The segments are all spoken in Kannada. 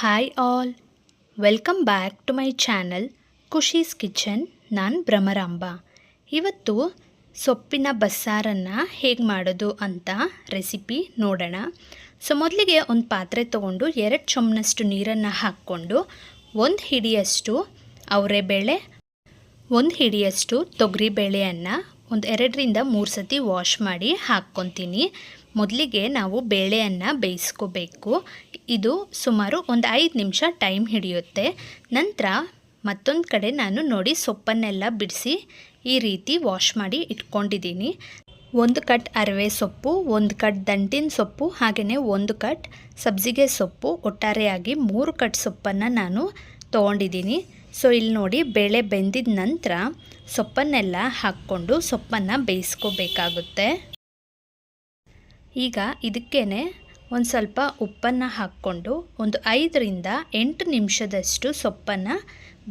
Hi all welcome back to my channel Khushi's kitchen ನಾನು ಭ್ರಮರಾಂಬ. ಇವತ್ತು ಸೊಪ್ಪಿನ ಬಸ್ಸಾರನ್ನು ಹೇಗೆ ಮಾಡೋದು ಅಂತ ರೆಸಿಪಿ ನೋಡೋಣ. ಸೊ ಮೊದಲಿಗೆ ಒಂದು ಪಾತ್ರೆ ತೊಗೊಂಡು ಎರಡು ಚೊಮ್ಮನಷ್ಟು ನೀರನ್ನು ಹಾಕ್ಕೊಂಡು ಒಂದು ಹಿಡಿಯಷ್ಟು ಅವರೆಬೇಳೆ, ಒಂದು ಹಿಡಿಯಷ್ಟು ತೊಗರಿಬೇಳೆಯನ್ನು ಒಂದು ಎರಡರಿಂದ ಮೂರು ಸತಿ ವಾಶ್ ಮಾಡಿ ಹಾಕ್ಕೊತೀನಿ. ಮೊದಲಿಗೆ ನಾವು ಬೇಳೆಯನ್ನು ಬೇಯಿಸ್ಕೋಬೇಕು. ಇದು ಸುಮಾರು ಒಂದು ಐದು ನಿಮಿಷ ಟೈಮ್ ಹಿಡಿಯುತ್ತೆ. ನಂತರ ಮತ್ತೊಂದು ಕಡೆ ನಾನು ನೋಡಿ ಸೊಪ್ಪನ್ನೆಲ್ಲ ಬಿಡಿಸಿ ಈ ರೀತಿ ವಾಶ್ ಮಾಡಿ ಇಟ್ಕೊಂಡಿದ್ದೀನಿ. ಒಂದು ಕಟ್ ಅರವೆ ಸೊಪ್ಪು, ಒಂದು ಕಟ್ ದಂಟಿನ ಸೊಪ್ಪು ಹಾಗೆಯೇ ಒಂದು ಕಟ್ ಸಬ್ಜಿಗೆ ಸೊಪ್ಪು. ಒಟ್ಟಾರೆಯಾಗಿ ಮೂರು ಕಟ್ ಸೊಪ್ಪನ್ನು ನಾನು ತೊಗೊಂಡಿದ್ದೀನಿ. ಸೊ ಇಲ್ಲಿ ನೋಡಿ ಬೇಳೆ ಬೆಂದಿದ ನಂತರ ಸೊಪ್ಪನ್ನೆಲ್ಲ ಹಾಕ್ಕೊಂಡು ಸೊಪ್ಪನ್ನು ಬೇಯಿಸ್ಕೋಬೇಕಾಗುತ್ತೆ. ಈಗ ಇದಕ್ಕೇ ಒಂದು ಸ್ವಲ್ಪ ಉಪ್ಪನ್ನು ಹಾಕ್ಕೊಂಡು ಒಂದು ಐದರಿಂದ ಎಂಟು ನಿಮಿಷದಷ್ಟು ಸೊಪ್ಪನ್ನು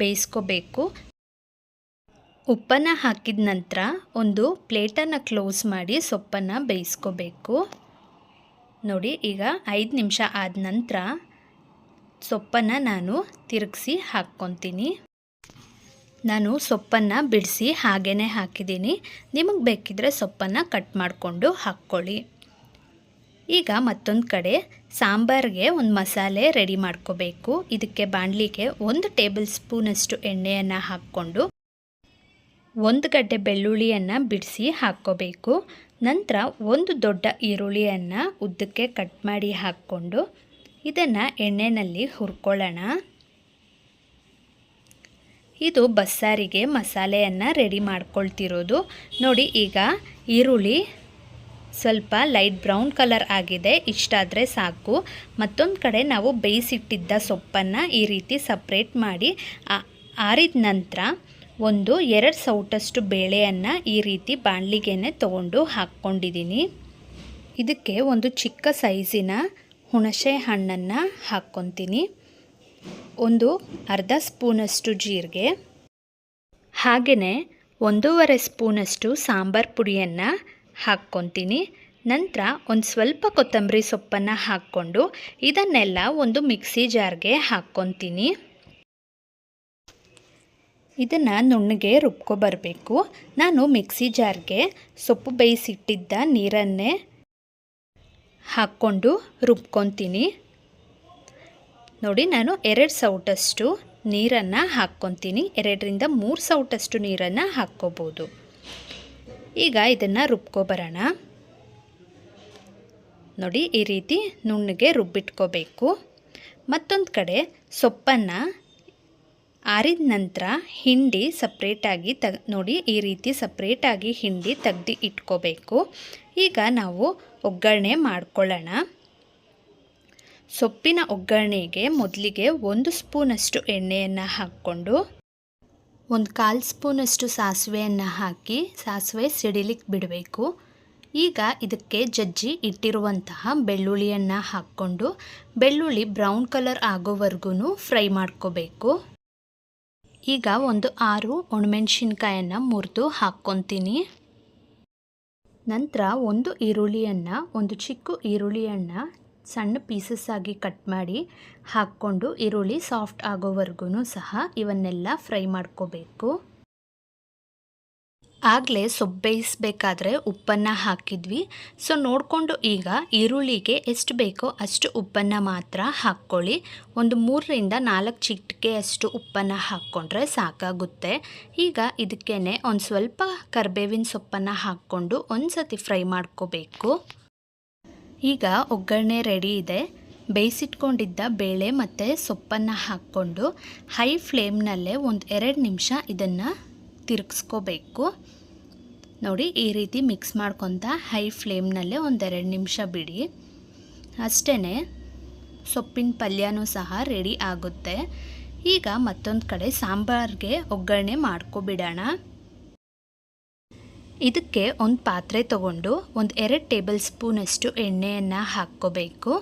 ಬೇಯಿಸ್ಕೋಬೇಕು. ಉಪ್ಪನ್ನು ಹಾಕಿದ ನಂತರ ಒಂದು ಪ್ಲೇಟನ್ನು ಕ್ಲೋಸ್ ಮಾಡಿ ಸೊಪ್ಪನ್ನು ಬೇಯಿಸ್ಕೋಬೇಕು. ನೋಡಿ ಈಗ ಐದು ನಿಮಿಷ ಆದ ನಂತರ ಸೊಪ್ಪನ್ನು ನಾನು ತಿರುಗಿಸಿ ಹಾಕ್ಕೊತೀನಿ. ನಾನು ಸೊಪ್ಪನ್ನು ಬಿಡಿಸಿ ಹಾಗೇ ಹಾಕಿದ್ದೀನಿ. ನಿಮಗೆ ಬೇಕಿದ್ದರೆ ಸೊಪ್ಪನ್ನು ಕಟ್ ಮಾಡಿಕೊಂಡು ಹಾಕ್ಕೊಳ್ಳಿ. ಈಗ ಮತ್ತೊಂದು ಕಡೆ ಸಾಂಬಾರಿಗೆ ಒಂದು ಮಸಾಲೆ ರೆಡಿ ಮಾಡ್ಕೋಬೇಕು. ಇದಕ್ಕೆ ಬಾಣಲಿಗೆ ಒಂದು ಟೇಬಲ್ ಸ್ಪೂನಷ್ಟು ಎಣ್ಣೆಯನ್ನು ಹಾಕ್ಕೊಂಡು ಒಂದು ಗಡ್ಡೆ ಬೆಳ್ಳುಳ್ಳಿಯನ್ನು ಬಿಡಿಸಿ ಹಾಕ್ಕೋಬೇಕು. ನಂತರ ಒಂದು ದೊಡ್ಡ ಈರುಳ್ಳಿಯನ್ನು ಉದ್ದಕ್ಕೆ ಕಟ್ ಮಾಡಿ ಹಾಕ್ಕೊಂಡು ಇದನ್ನು ಎಣ್ಣೆಯಲ್ಲಿ ಹುರ್ಕೊಳ್ಳೋಣ. ಇದು ಬಸ್ಸಾರಿಗೆ ಮಸಾಲೆಯನ್ನು ರೆಡಿ ಮಾಡ್ಕೊಳ್ತಿರೋದು. ನೋಡಿ ಈಗ ಈರುಳ್ಳಿ ಸ್ವಲ್ಪ ಲೈಟ್ ಬ್ರೌನ್ ಕಲರ್ ಆಗಿದೆ ಇಷ್ಟಾದರೆ ಸಾಕು. ಮತ್ತೊಂದು ಕಡೆ ನಾವು ಬೇಯಿಸಿಟ್ಟಿದ್ದ ಸೊಪ್ಪನ್ನು ಈ ರೀತಿ ಸಪ್ರೇಟ್ ಮಾಡಿ ಆರಿದ ನಂತರ ಒಂದು ಎರಡು ಸೌಟಷ್ಟು ಬೇಳೆಯನ್ನು ಈ ರೀತಿ ಬಾಣಲಿಗೆನೆ ತಗೊಂಡು ಹಾಕ್ಕೊಂಡಿದ್ದೀನಿ ಇದಕ್ಕೆ ಒಂದು ಚಿಕ್ಕ ಸೈಜಿನ ಹುಣಸೆ ಹಣ್ಣನ್ನು ಹಾಕ್ಕೊತೀನಿ. ಒಂದು ಅರ್ಧ ಸ್ಪೂನಷ್ಟು ಜೀರಿಗೆ. ಹಾಗೆಯೇ ಒಂದೂವರೆ ಸ್ಪೂನಷ್ಟು ಸಾಂಬಾರು ಪುಡಿಯನ್ನು ಹಾಕ್ಕೊತೀನಿ. ನಂತರ ಒಂದು ಸ್ವಲ್ಪ ಕೊತ್ತಂಬರಿ ಸೊಪ್ಪನ್ನು ಹಾಕ್ಕೊಂಡು ಇದನ್ನೆಲ್ಲ ಒಂದು ಮಿಕ್ಸಿ ಜಾರ್ಗೆ ಹಾಕ್ಕೊತೀನಿ. ಇದನ್ನು ನುಣ್ಣಗೆ ರುಬ್ಕೊಬರಬೇಕು. ನಾನು ಮಿಕ್ಸಿ ಜಾರ್ಗೆ ಸೊಪ್ಪು ಬೇಯಿಸಿಟ್ಟಿದ್ದ ನೀರನ್ನೇ ಹಾಕ್ಕೊಂಡು ರುಬ್ಕೊತೀನಿ. ನೋಡಿ ನಾನು ಎರಡು ಸೌಟಷ್ಟು ನೀರನ್ನು ಹಾಕ್ಕೊತೀನಿ. ಎರಡರಿಂದ ಮೂರು ಸೌಟಷ್ಟು ನೀರನ್ನು ಹಾಕ್ಕೋಬೋದು. ಈಗ ಇದನ್ನು ರುಬ್ಕೊಬರೋಣ ನೋಡಿ ಈ ರೀತಿ ನುಣ್ಣಗೆ ರುಬ್ಬಿಟ್ಕೋಬೇಕು. ಮತ್ತೊಂದು ಕಡೆ ಸೊಪ್ಪನ್ನು ಆರಿದ ನಂತರ ಹಿಂಡಿ ಸಪ್ರೇಟಾಗಿ ತಗ್, ನೋಡಿ ಈ ರೀತಿ ಸಪ್ರೇಟಾಗಿ ಹಿಂಡಿ ತೆಗ್ದು ಇಟ್ಕೋಬೇಕು. ಈಗ ನಾವು ಒಗ್ಗರಣೆ ಮಾಡ್ಕೊಳ್ಳೋಣ. ಸೊಪ್ಪಿನ ಒಗ್ಗರಣೆಗೆ ಮೊದಲಿಗೆ ಒಂದು ಸ್ಪೂನಷ್ಟು ಎಣ್ಣೆಯನ್ನು ಹಾಕ್ಕೊಂಡು, ಒಂದು ಕಾಲು ಸ್ಪೂನಷ್ಟು ಸಾಸಿವೆಯನ್ನು ಹಾಕಿ ಸಾಸಿವೆ ಸಿಡಿಲಿಕ್ಕೆ ಬಿಡಬೇಕು. ಈಗ ಇದಕ್ಕೆ ಜಜ್ಜಿ ಇಟ್ಟಿರುವಂತಹ ಬೆಳ್ಳುಳ್ಳಿಯನ್ನು ಹಾಕ್ಕೊಂಡು, ಬೆಳ್ಳುಳ್ಳಿ ಬ್ರೌನ್ ಕಲರ್ ಆಗೋವರೆಗೂ ಫ್ರೈ ಮಾಡ್ಕೋಬೇಕು. ಈಗ ಒಂದು ಆರು ಒಣಮೆಣ್ಸಿನ್ಕಾಯನ್ನು ಮುರಿದು ಹಾಕ್ಕೊತೀನಿ. ನಂತರ ಒಂದು ಈರುಳ್ಳಿಯನ್ನು, ಒಂದು ಚಿಕ್ಕ ಈರುಳ್ಳಿಯನ್ನು ಸಣ್ಣ ಪೀಸಸ್ ಆಗಿ ಕಟ್ ಮಾಡಿ ಹಾಕ್ಕೊಂಡು ಈರುಳ್ಳಿ ಸಾಫ್ಟ್ ಆಗೋವರೆಗೂ ಸಹ ಇವನ್ನೆಲ್ಲ ಫ್ರೈ ಮಾಡ್ಕೋಬೇಕು. ಆಗಲೇ ಸೊಪ್ಪು ಬೇಯಿಸ್ಬೇಕಾದ್ರೆ ಉಪ್ಪನ್ನು ಹಾಕಿದ್ವಿ. ಸೊ, ನೋಡಿಕೊಂಡು ಈಗ ಈರುಳ್ಳಿಗೆ ಎಷ್ಟು ಬೇಕೋ ಅಷ್ಟು ಉಪ್ಪನ್ನು ಮಾತ್ರ ಹಾಕ್ಕೊಳ್ಳಿ. ಒಂದು ಮೂರರಿಂದ ನಾಲ್ಕು ಚಿಟಿಕೆ ಅಷ್ಟು ಉಪ್ಪನ್ನು ಹಾಕ್ಕೊಂಡ್ರೆ ಸಾಕಾಗುತ್ತೆ. ಈಗ ಇದಕ್ಕೇ ಒಂದು ಸ್ವಲ್ಪ ಕರ್ಬೇವಿನ ಸೊಪ್ಪನ್ನು ಹಾಕ್ಕೊಂಡು ಒಂದು ಸತಿ ಫ್ರೈ ಮಾಡ್ಕೋಬೇಕು. ಈಗ ಒಗ್ಗರಣೆ ರೆಡಿ ಇದೆ. ಬೇಯಿಸಿಟ್ಕೊಂಡಿದ್ದ ಬೇಳೆ ಮತ್ತು ಸೊಪ್ಪನ್ನು ಹಾಕ್ಕೊಂಡು ಹೈ ಫ್ಲೇಮ್ನಲ್ಲೇ ಒಂದು ಎರಡು ನಿಮಿಷ ಇದನ್ನು ತಿರುಗಿಸ್ಕೋಬೇಕು. ನೋಡಿ ಈ ರೀತಿ ಮಿಕ್ಸ್ ಮಾಡ್ಕೊತ ಹೈ ಫ್ಲೇಮ್ನಲ್ಲೇ ಒಂದೆರಡು ನಿಮಿಷ ಬಿಡಿ. ಅಷ್ಟೇ ಸೊಪ್ಪಿನ ಪಲ್ಯನೂ ಸಹ ರೆಡಿ ಆಗುತ್ತೆ. ಈಗ ಮತ್ತೊಂದು ಕಡೆ ಸಾಂಬಾರಿಗೆ ಒಗ್ಗರಣೆ ಮಾಡ್ಕೊಬಿಡೋಣ ಇದಕ್ಕೆ ಒಂದು ಪಾತ್ರೆ ತಗೊಂಡು ಒಂದು ಎರಡು ಟೇಬಲ್ ಸ್ಪೂನಷ್ಟು ಎಣ್ಣೆಯನ್ನು ಹಾಕ್ಕೋಬೇಕು.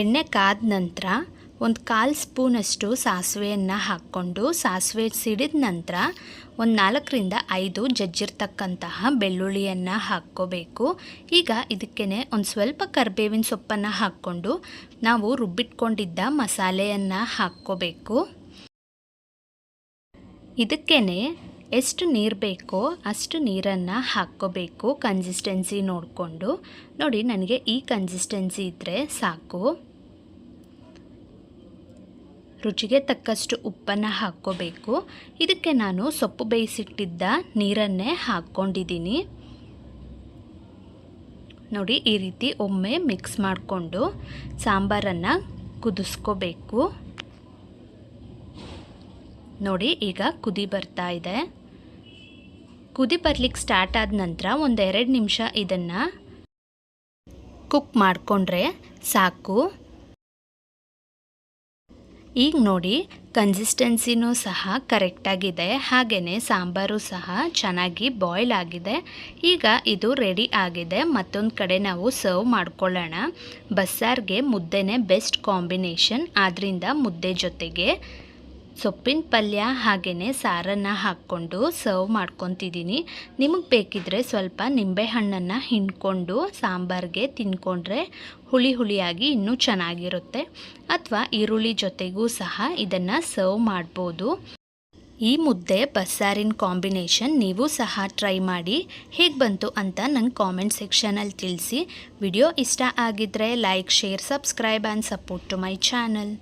ಎಣ್ಣೆ ಕಾದ ನಂತರ ಒಂದು ಕಾಲು ಸ್ಪೂನಷ್ಟು ಸಾಸಿವೆಯನ್ನು ಹಾಕ್ಕೊಂಡು ಸಾಸಿವೆ ಸಿಡಿದ ನಂತರ ಒಂದು ನಾಲ್ಕರಿಂದ ಐದು ಜಜ್ಜಿರ್ತಕ್ಕಂತಹ ಬೆಳ್ಳುಳ್ಳಿಯನ್ನು ಹಾಕ್ಕೋಬೇಕು. ಈಗ ಇದಕ್ಕೇ ಒಂದು ಸ್ವಲ್ಪ ಕರಿಬೇವಿನ ಸೊಪ್ಪನ್ನು ಹಾಕ್ಕೊಂಡು ನಾವು ರುಬ್ಬಿಟ್ಕೊಂಡಿದ್ದ ಮಸಾಲೆಯನ್ನು ಹಾಕ್ಕೋಬೇಕು. ಇದಕ್ಕೇ ಎಷ್ಟು ನೀರು ಬೇಕೋ ಅಷ್ಟು ನೀರನ್ನು ಹಾಕ್ಕೋಬೇಕು. ಕನ್ಸಿಸ್ಟೆನ್ಸಿ ನೋಡಿಕೊಂಡು. ನೋಡಿ, ನನಗೆ ಈ ಕನ್ಸಿಸ್ಟೆನ್ಸಿ ಇದ್ದರೆ ಸಾಕು. ರುಚಿಗೆ ತಕ್ಕಷ್ಟು ಉಪ್ಪನ್ನು ಹಾಕ್ಕೋಬೇಕು. ಇದಕ್ಕೆ ನಾನು ಸೊಪ್ಪು ಬೇಯಿಸಿಟ್ಟಿದ್ದ ನೀರನ್ನೇ ಹಾಕ್ಕೊಂಡಿದ್ದೀನಿ. ನೋಡಿ, ಈ ರೀತಿ ಒಮ್ಮೆ ಮಿಕ್ಸ್ ಮಾಡಿಕೊಂಡು ಸಾಂಬಾರನ್ನು ಕುದಿಸ್ಕೋಬೇಕು. ನೋಡಿ, ಈಗ ಕುದಿ ಬರ್ತಾ ಇದೆ. ಕುದಿ ಬರ್ಲಿಕ್ಕೆ ಸ್ಟಾರ್ಟ್ ಆದ ನಂತರ ಒಂದೆರಡು ನಿಮಿಷ ಇದನ್ನು ಕುಕ್ ಮಾಡಿಕೊಂಡ್ರೆ ಸಾಕು. ಈಗ ನೋಡಿ ಕನ್ಸಿಸ್ಟೆನ್ಸಿನೂ ಸಹ ಕರೆಕ್ಟಾಗಿದೆ ಹಾಗೆಯೇ ಸಾಂಬಾರು ಸಹ ಚೆನ್ನಾಗಿ ಬಾಯ್ಲ್ ಆಗಿದೆ. ಈಗ ಇದು ರೆಡಿ ಆಗಿದೆ. ಮತ್ತೊಂದು ಕಡೆ ನಾವು ಸರ್ವ್ ಮಾಡ್ಕೊಳ್ಳೋಣ. ಬಸ್ಸಾರ್ಗೆ ಮುದ್ದೆನೇ ಬೆಸ್ಟ್ ಕಾಂಬಿನೇಷನ್ ಆದ್ದರಿಂದ ಮುದ್ದೆ ಜೊತೆಗೆ ಸೊಪ್ಪಿನ ಪಲ್ಯ ಹಾಗೆಯೇ ಸಾರನ್ನು ಹಾಕ್ಕೊಂಡು ಸರ್ವ್ ಮಾಡ್ಕೊತಿದ್ದೀನಿ. ನಿಮಗೆ ಬೇಕಿದ್ದರೆ ಸ್ವಲ್ಪ ನಿಂಬೆಹಣ್ಣನ್ನು ಹಿಂಡ್ಕೊಂಡು ಸಾಂಬಾರಿಗೆ ತಿನ್ಕೊಂಡ್ರೆ ಹುಳಿ ಹುಳಿಯಾಗಿ ಇನ್ನೂ ಚೆನ್ನಾಗಿರುತ್ತೆ. ಅಥವಾ ಈರುಳ್ಳಿ ಜೊತೆಗೂ ಸಹ ಇದನ್ನು ಸರ್ವ್ ಮಾಡ್ಬೋದು. ಈ ಮುದ್ದೆ ಬಸ್ಸಾರಿನ ಕಾಂಬಿನೇಷನ್ ನೀವು ಸಹ ಟ್ರೈ ಮಾಡಿ. ಹೇಗೆ ಬಂತು ಅಂತ ನಂಗೆ ಕಾಮೆಂಟ್ ಸೆಕ್ಷನಲ್ಲಿ ತಿಳಿಸಿ. ವಿಡಿಯೋ ಇಷ್ಟ ಆಗಿದ್ದರೆ like share subscribe and support to my channel